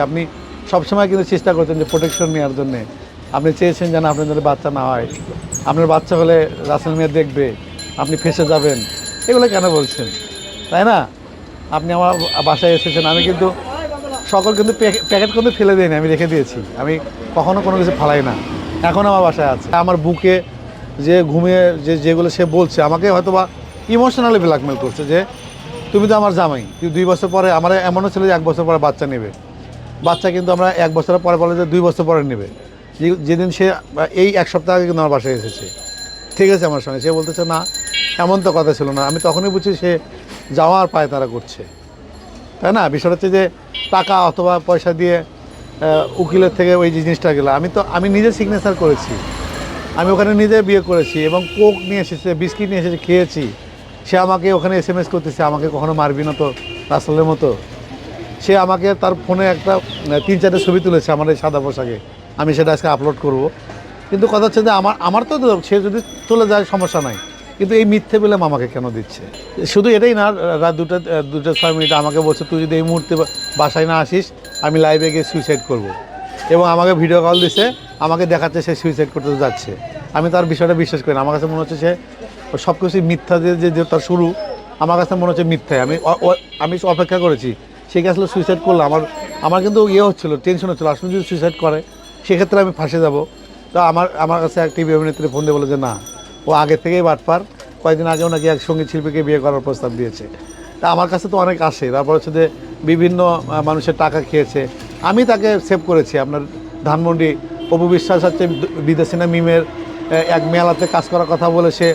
আপনি সবসময় কিন্তু চেষ্টা করছেন যে প্রোটেকশন নেওয়ার জন্য। আপনি চেয়েছেন যেন আপনার যদি বাচ্চা না হয়। আপনার বাচ্চা হলে রাসেল মেয়ে দেখবে, আপনি ফেসে যাবেন। এগুলো কেন বলছেন? তাই না? আপনি আমার বাসায় এসেছেন, আমি কিন্তু সকল কিন্তু প্যাকে- প্যাকেট কিন্তু ফেলে দিইনি, আমি রেখে দিয়েছি। আমি কখনো কোনো কিছু ফালাই না। এখন আমার বাসায় আছে। আমার বুকে যে ঘুমিয়ে যে যেগুলো সে বলছে, আমাকে হয়তো বা ইমোশনালি ব্ল্যাকমেল করছে যে, তুমি তো আমার জামাই। তুই দুই বছর পরে, আমার এমনও ছিল যে এক বছর পরে বাচ্চা নেবে। বাচ্চা কিন্তু আমরা এক বছর পরে বলে যে দুই বছর পরে নেবে। যেদিন সে, এই এক সপ্তাহ আগে কিন্তু আমার বাসায় এসেছে। ঠিক আছে আমার সঙ্গে সে বলতেছে, না, এমন তো কথা ছিল না। আমি তখনই বুঝছি সে যাওয়ার পায় তারা করছে তাই না? বিষয়টা হচ্ছে যে, টাকা অথবা পয়সা দিয়ে উকিলের থেকে ওই জিনিসটা গেলো। আমি তো, আমি নিজে সিগনেচার করেছি। আমি ওখানে নিজে বিয়ে করেছি এবং কোক নিয়ে এসেছে, বিস্কিট নিয়ে এসেছে, খেয়েছি। সে আমাকে ওখানে এস এম এস করতেছে, আমাকে কখনো মারবি না তো, রাসেলের মতো। সে আমাকে তার ফোনে একটা তিন চারটে ছবি তুলেছে আমার এই সাদা পোশাকে। আমি সেটা আজকে আপলোড করব। কিন্তু কথা হচ্ছে যে আমার আমার তো সে যদি চলে যায়, সমস্যা নাই। কিন্তু এই মিথ্যে বলে আমাকে কেন দিচ্ছে? শুধু এটাই না, রাত দুটো দুটো ছয় মিনিট আমাকে বলছে, তুই যদি এই মুহূর্তে বাসায় না আসিস, আমি লাইভে গিয়ে সুইসাইড করব। এবং আমাকে ভিডিও কল দিছে, আমাকে দেখাচ্ছে সে সুইসাইড করতে যাচ্ছে। আমি তার বিষয়টা বিশ্বাস করি না। আমার কাছে মনে হচ্ছে সে সব কিছু মিথ্যা দিয়ে যে তার শুরু, আমার কাছে মনে হচ্ছে মিথ্যায় আমি আমি অপেক্ষা করেছি। সে আসলে সুইসাইড করল? আমার আমার কিন্তু ইয়ে হচ্ছিল টেনশন হচ্ছিল। আসলে যদি সুইসাইড করে, সেক্ষেত্রে আমি ফাঁসে যাব। তো আমার আমার কাছে এক টিভি অভিনেত্রী ফোন দিয়ে বলে যে, না। ও আগে থেকেই বাটপার। কয়েকদিন আগেও নাকি এক সংগীত শিল্পীকে বিয়ে করার প্রস্তাব দিয়েছে। তা আমার কাছে তো অনেক আসে। তারপর হচ্ছে যে, বিভিন্ন মানুষের টাকা খেয়েছে। আমি তাকে সেভ করেছি। আপনার ধানমন্ডি অপু বিশ্বাস হচ্ছে বিদেশিনা মিমের এক মেলাতে কাজ করার কথা বলে সে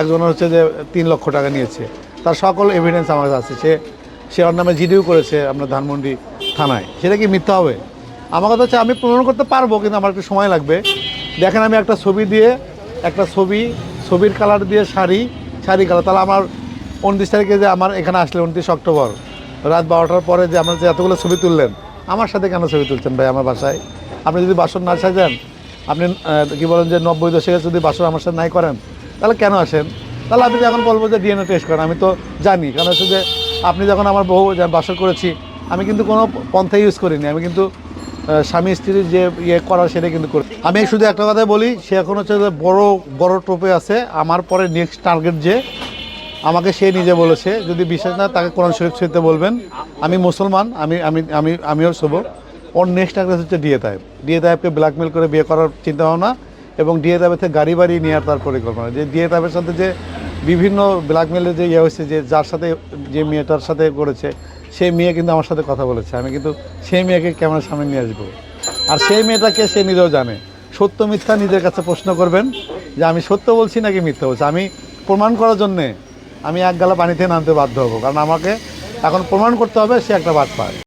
একজন হচ্ছে যে, তিন লক্ষ টাকা নিয়েছে। তার সকল এভিডেন্স আমার কাছে আছে। সে সে ওর নামে জিডিও করেছে আপনার ধানমন্ডি থানায়। সেটা কি মিথ্যা হবে? আমার কথা হচ্ছে আমি প্রমাণ করতে পারব, কিন্তু আমার একটু সময় লাগবে। দেখেন আমি একটা ছবি দিয়ে, একটা ছবি, ছবির কালার দিয়ে শাড়ি শাড়ি কালার তাহলে আমার উনত্রিশ তারিখে যে আমার এখানে আসলে উনত্রিশ অক্টোবর, রাত বারোটার পরে যে আমরা যে এতগুলো ছবি তুললেন, আমার সাথে কেন ছবি তুলছেন ভাই আমার বাসায়? আপনি যদি বাসন না সাজান, আপনি কি বলেন যে নব্বই দশকে যদি বাসন আমার সাথে নাই করেন, তাহলে কেন আসেন? তাহলে আপনি যখন বলব যে ডিএনএ টেস্ট করেন, আমি তো জানি। কারণ হচ্ছে যে আপনি যখন আমার বহু বাসর করেছি, আমি কিন্তু কোনো পন্থা ইউজ করিনি। আমি কিন্তু স্বামী স্ত্রীর যে ইয়ে করার সেটা কিন্তু করি। আমি শুধু একটা কথাই বলি, সে এখন হচ্ছে যে বড় বড় টোপে আছে। আমার পরে নেক্সট টার্গেট যে, আমাকে সে নিজে বলেছে, যদি বিশ্বাস না তাকে কোরআন শরীফ ছুঁতে বলবেন। আমি মুসলমান, আমি আমি আমি, আমিও শুভ। ওর নেক্সট টার্গেট হচ্ছে ডিএ তাইব ডিএ তাইবকে ব্ল্যাকমেল করে বিয়ে করার চিন্তা ভাবনা এবং ডিএ তাইবের থেকে গাড়ি বাড়ি নেওয়ার তার পরিকল্পনা। যে ডিএ তাইবের সাথে যে বিভিন্ন ব্ল্যাকমেলের যে ইয়ে হয়েছে, যে যার সাথে যে মেয়েটার সাথে করেছে সেই মেয়ে কিন্তু আমার সাথে কথা বলেছে। আমি কিন্তু সেই মেয়েকে ক্যামেরার সামনে নিয়ে আসব। আর সেই মেয়েটাকে সে নিজেও জানে। সত্য মিথ্যা নিজের কাছে প্রশ্ন করবেন যে আমি সত্য বলছি নাকি মিথ্যা বলছি? আমি প্রমাণ করার জন্যে আমি এক গালা পানিতে নামতে বাধ্য হব। কারণ আমাকে এখন প্রমাণ করতে হবে, সে একটা বাদ পায়।